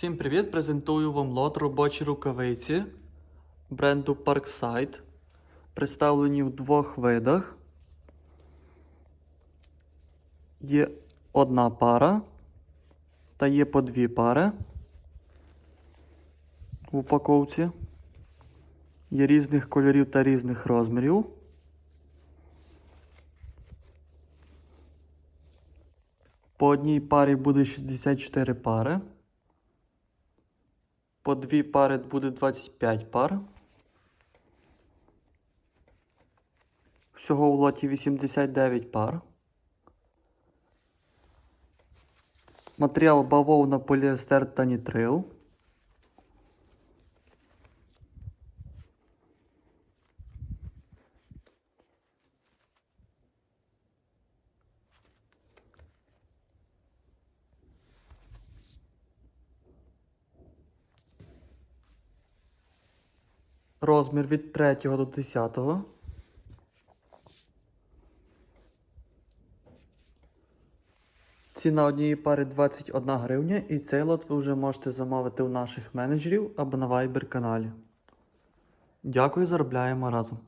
Всім привіт! Презентую вам лот робочі рукавиці бренду Parkside. Представлені в двох видах. Є одна пара та є по дві пари в упаковці. Є різних кольорів та різних розмірів. По одній парі буде 64 пари. По дві пари буде 25 пар. Всього у лоті 89 пар. Матеріал бавовна, поліестер та нітрил. Розмір від 3 до 10. Ціна однієї пари 21 гривня, і цей лот ви вже можете замовити у наших менеджерів або на Viber каналі. Дякую, заробляємо разом.